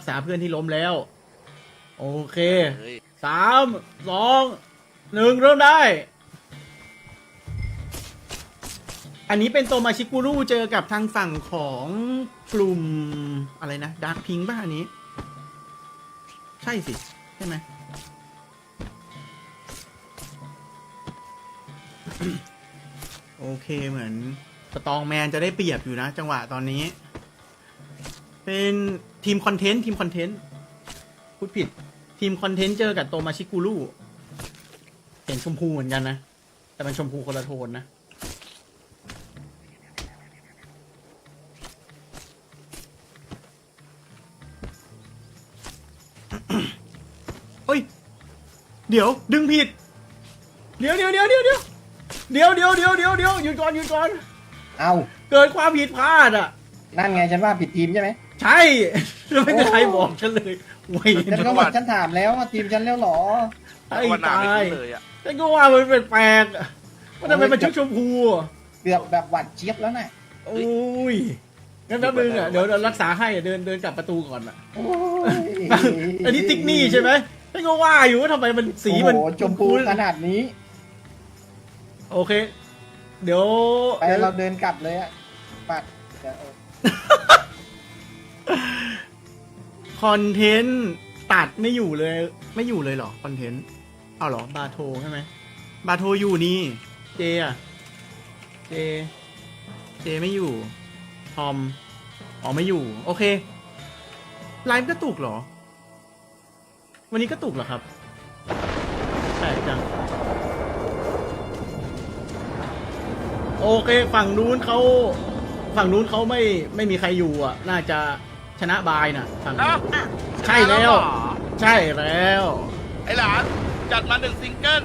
รักษาเพื่อนที่ล้มแล้ว โอเคเฮ้ยสามสองหนึ่งเริ่มได้ อันนี้เป็นโตมาชิกุรุเจอกับทางฝั่งของกลุ่มอะไรนะดาร์คพิงป่ะอันนี้ ใช่สิ ใช่ไหม โอเคเหมือนสตองแมนจะได้เปรียบอยู่นะ จังหวะตอนนี้ เป็น ทีมคอนเทนต์ทีมคอนเทนต์พูดผิด ทีมคอนเทนต์เจอกับโตมาชิกุรุเห็นชมพูเหมือนกันนะ แต่มันชมพูคนละโทนนะเฮ้ย เดี๋ยว ดึงผิด เดี๋ยวเดี๋ยวเดี๋ยวเดี๋ยวเดี๋ยวเดี๋ยวเดี๋ยวเดี๋ยวเดี๋ยวเดี๋ยวหยุดก่อนหยุดก่อน เอาเกิดความผิดพลาดอะ นั่นไงฉันว่าผิดทีมใช่ไหม ใช่แล้วไม่มีใครบอกฉันเลยเว้ยฉันก็บอกฉันถามแล้วว่าทีมฉันแล้วเหรอไอ้วันหนาตาไม่ยขึ้นเลยอะฉันก็ว่ามันแปลกๆอะว่าทำไมมันชุกชมพูอะเกือบแบบหวัดเจี๊ยบแล้วน่ะโอ้ยงั้นแป๊บนึงอะเดี๋ยวเดี๋ยวรักษาให้อะเดินเดินกลับประตูก่อนอะ โอ้ยอันนี้ติ๊กนี่ใช่ไหมฉันก็ว่าอยู่ว่าทำไมมันสีมันโอ้โหชมพูขนาดนี้ โอเค เดี๋ยว ไปเราเดินกลับเลยอะปัดเดี๋ยวเอา คอนเทนต์ตัดไม่อยู่เลย ไม่อยู่เลยเหรอคอนเทนต์เอาเหรอบาโทใช่ไหมบาโทอยู่นี่ เจอะเจ เจไม่อยู่ ทอม อ๋อไม่อยู่ โอเค ไลฟ์กระตุกเหรอ วันนี้กระตุกเหรอครับแปลกจัง โอเค ฝั่งนู้นเขา ฝั่งนู้นเขาไม่ไม่มีใครอยู่อะ น่าจะ ชนะบายน่ะฝั่งนู้เอ้านใช่แล้ว ใช่แล้ว ไอ้หลานจัดมาหนึ่งซิงเกิล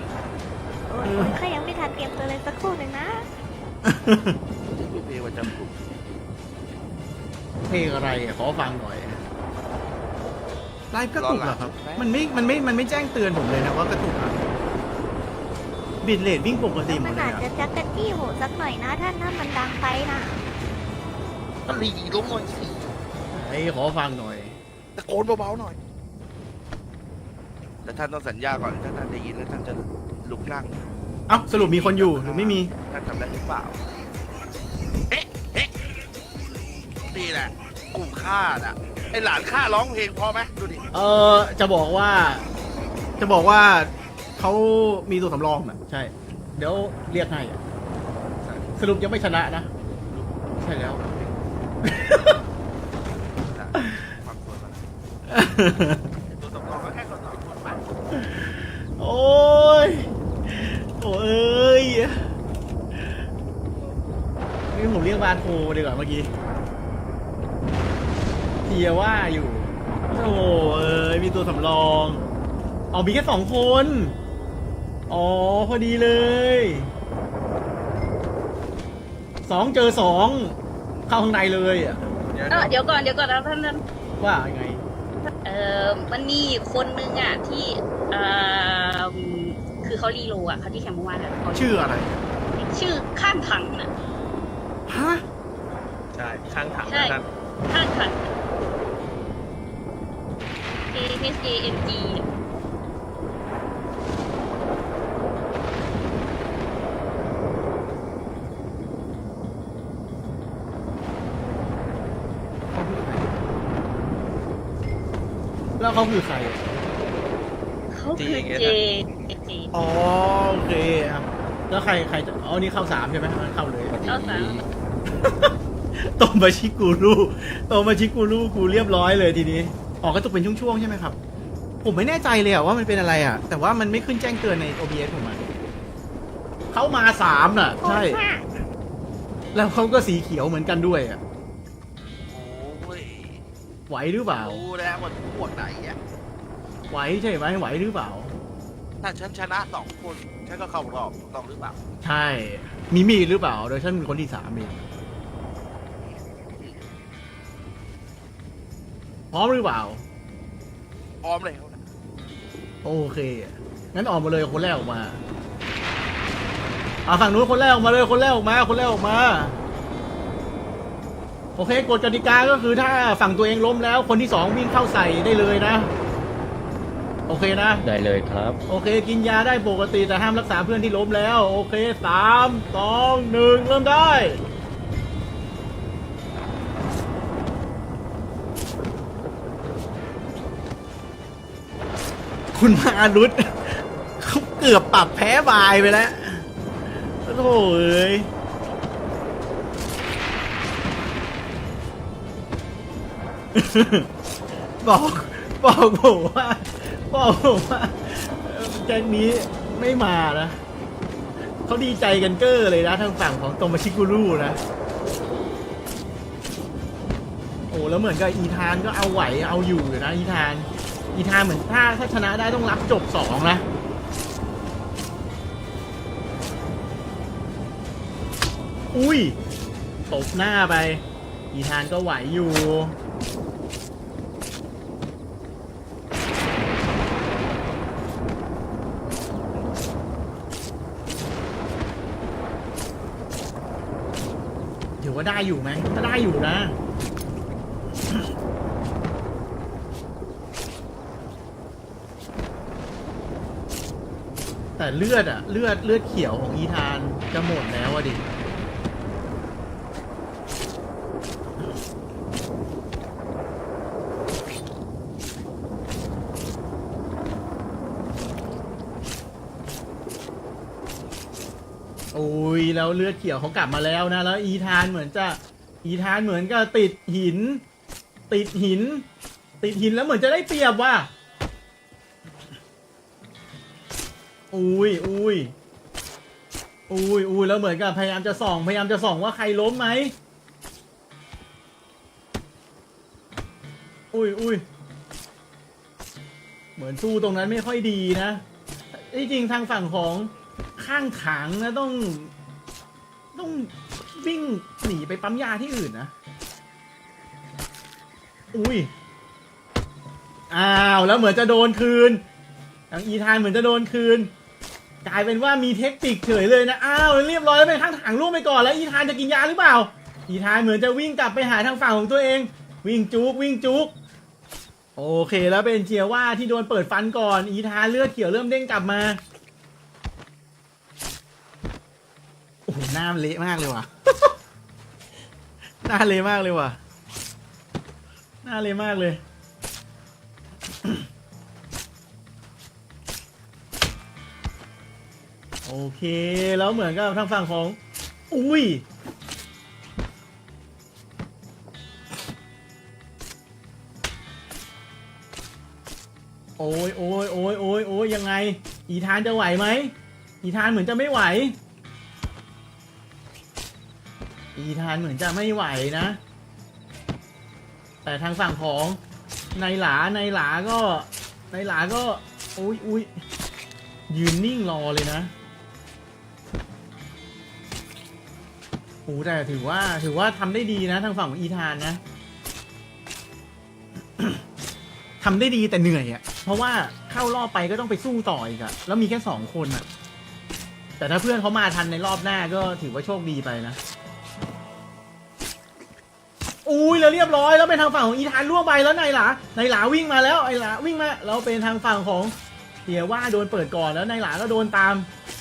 โอ้ยโอ้ยข้ายังไม่ทันเตรียมตัวเลยสักครู่หนึ่งนะ ลูกเพลงประจำกลุ่มเพลงอะไรอะขอฟังหน่อยไลฟ์กระตุกเหรอครับ มันไม่ มันไม่ มันไม่แจ้งเตือนผมเลยนะว่ากระตุกอะบิดเลทวิ่งปกติหมมัดนเลยอาจอะจะจักกะจี้โหสักหน่อยนะท่านถ้ามันดังไปนะก็หลีลงหน่อยสิไอ้ ขอฟังหน่อย ตะโกนเบาๆหน่อย แต่ท่านต้องสัญญาก่อนถ้าท่านได้ยินแล้วท่านจะลุกนั่งเอ้าสรุปมีคนอยู่หรือไม่มี ท่านทำได้หรือเปล่า เอ๊ะเอ๊ะนี่แหละกลุ่มข้าน่ะไอ้หลานข้าร้องเพลงพอไหมดูดิเออจะบอกว่า จะบอกว่าเขามีตัวสำรองน่ะ ใช่ เดี๋ยวเรียกให้อะสรุปยังไม่ชนะนะ ใช่แล้ว ตัวสำรองก็แค่คนสองคนไปโอ้ยโอ้ยนี่ผมเรียกบาโทดีกว่าเมื่อกี้เทียว่าอยู่โอ้เอ้ยมีตัวสำรองเอามีแค่สองคน อ๋อ พอดีเลย สองเจอสอง เข้าข้างในเลยอะเออเดี๋ยวก่อนเดี๋ยวก่อนนะท่านท่านว่ายังไง เออมันมีคนนึงอะที่เออคือเขารีโลอะเขาที่แคมป์เมื่อวานอะเขาชื่ออะไร ชื่อข้างถังน่ะฮะใช่ข้างถังใช่นะครับข้างถัง K H A N G แล้ เขาคือใครอะเขาคือ J J อ๋อโอเคครับแล้วใครใครจะอ๋อนี่เข้าสามใช่ไหมงั้นเข้าเลย เข้าสามโตมาชิกูรูโตมาชิกูรูกูเรียบร้อยเลยทีนี้ออกกระตุกเป็นช่วงๆใช่ไหมครับ ผมไม่แน่ใจเลยอะว่ามันเป็นอะไรอะแต่ว่ามันไม่ขึ้นแจ้งเตือนใน OBS ผมอะเขามาสามน่ะ ใช่โอ้ยค่ะแล้วเขาก็สีเขียวเหมือนกันด้วยอะโอ้ย ไหวหรือเปล่า รู้แล้วว่าพวกไหนอะไหวใช่ไหมไหวหรือเปล่า ถ้าฉันชนะสองคนฉันก็เข้ารอบถูกต้องหรือเปล่าใช่ มีมีดหรือเปล่า โดยฉันเป็นคนที่สามเองพร้อมหรือเปล่า พร้อมแล้วนะโอเค งั้นออกมาเลยคนแรกออกมา อ่าฝั่งนู้นคนแรกออกมาเลยคนแรกออกมา คนแรกออกมา โอเคกฎกติกาก็คือถ้าฝั่งตัวเองล้มแล้วคนที่สองวิ่งเข้าใส่ได้เลยนะ โอเคนะ ได้เลยครับ โอเค กินยาได้ปกติแต่ห้ามรักษาเพื่อนที่ล้มแล้ว โอเคสามสองหนึ่งเริ่มได้คุณมารุตเขาเกือบปรับแพ้บายไปแล้วโอ้โหเอ้ย บอกบอกผมว่าบอกผมว่าแก๊งนี้ไม่มานะเขาดีใจกันเก้อเลยนะทางฝั่งของโตมาชิกุรุนะ โอ้แล้วเหมือนกับอีธานก็เอาไหวเอาอยู่อยู่นะอีธาน อีธานเหมือนถ้าถ้าชนะได้ต้องรับจบสองนะอุ้ยตบหน้าไป อีธานก็ไหวอยู่ ถือว่าได้อยู่ไหมก็ได้อยู่นะแต่เลือดอะเลือดเลือดเขียวของอีธานจะหมดแล้วอะดิ โอ้ ยแล้วเลือดเขียวเขากลับมาแล้วนะ แล้วอีธานเหมือนจะอีธานเหมือนกับติดหิน ติดหิน ติดหินแล้วเหมือนจะได้เปรียบว่ะอุ้ยอุ้ยอุ้ยอุ้ยแล้วเหมือนกับพยายามจะส่อง พยายามจะส่องว่าใครล้มไหมอุ้ยอุ้ยเหมือนสู้ตรงนั้นไม่ค่อยดีนะ ที่จริงทางฝั่งของข้างถังนะต้อง ต้องวิ่งหนีไปปั๊มยาที่อื่นนะ อุ้ย อ้าว แล้วเหมือนจะโดนคืนทางอีธานเหมือนจะโดนคืน กลายเป็นว่ามีเทคนิคเฉยเลยนะ อ้าว เรียบร้อยแล้วเป็นข้างถังล่วงไปก่อน แล้วอีธานจะกินยาหรือเปล่า อีธานเหมือนจะวิ่งกลับไปหาทางฝั่งของตัวเอง วิ่งจุกวิ่งจุกโอเคแล้วเป็นเจียว่าที่โดนเปิดฟันก่อน อีธานเลือดเขียวเริ่มเด้งกลับมา โอ้โหน้ามันเละมากเลยว่ะ หน้าเละมากเลยว่ะ หน้าเละมากเลย โอเค แล้วเหมือนกับทางฝั่งของ อุ้ย โอ้ยโอ้ยโอ้ยโอ้ยโอ้ยยังไง อีธานจะไหวไหม อีธานเหมือนจะไม่ไหว อีธานเหมือนจะไม่ไหวนะ แต่ทางฝั่งของนายหลานายหลาก็นายหลาก็อุ้ยอุ้ยยืนนิ่งรอเลยนะโอ้แต่ถือว่าถือว่าทำได้ดีนะทางฝั่งของอีธานนะทำได้ดีแต่เหนื่อยอะ่ะ เพราะว่าเข้ารอบไปก็ต้องไปสู้ต่ออีกอะแล้วมีแค่สองคนอะ่ะ แต่ถ้าเพื่อนเขามาทันในรอบหน้าก็ถือว่าโชคดีไปนะ อุ้ยแล้วเรียบร้อยแล้วเป็นทางฝั่งของอีธานล่วงไปแล้วนายหลานายหลาวิ่งมาแล้วไอหลาวิ่งมาแล้วเป็นทางฝั่งของเตียว่าโดนเปิดก่อนแล้วนายหลาก็โดนตาม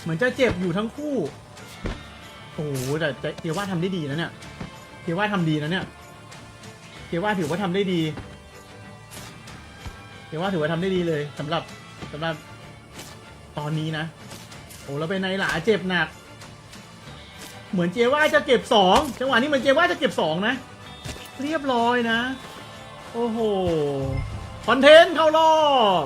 เหมือนจะเจ็บอยู่ทั้งคู่โอ้โหแต่เตียว่าทำได้ดีนะเนี่ยเตียว่าทำดีนะเนี่ยเตียว่าถือว่าทำได้ดีเตียว่าถือว่าทำได้ดีเลยสำหรับสำหรับตอนนี้นะโอ้แล้วเป็นนายหลาเจ็บหนัก เหมือนเจว่าจะเก็บสองจังหวะนี้เหมือนเจว่าจะเก็บสองนะ เรียบร้อยนะ โอ้โห คอนเทนต์เข้ารอบ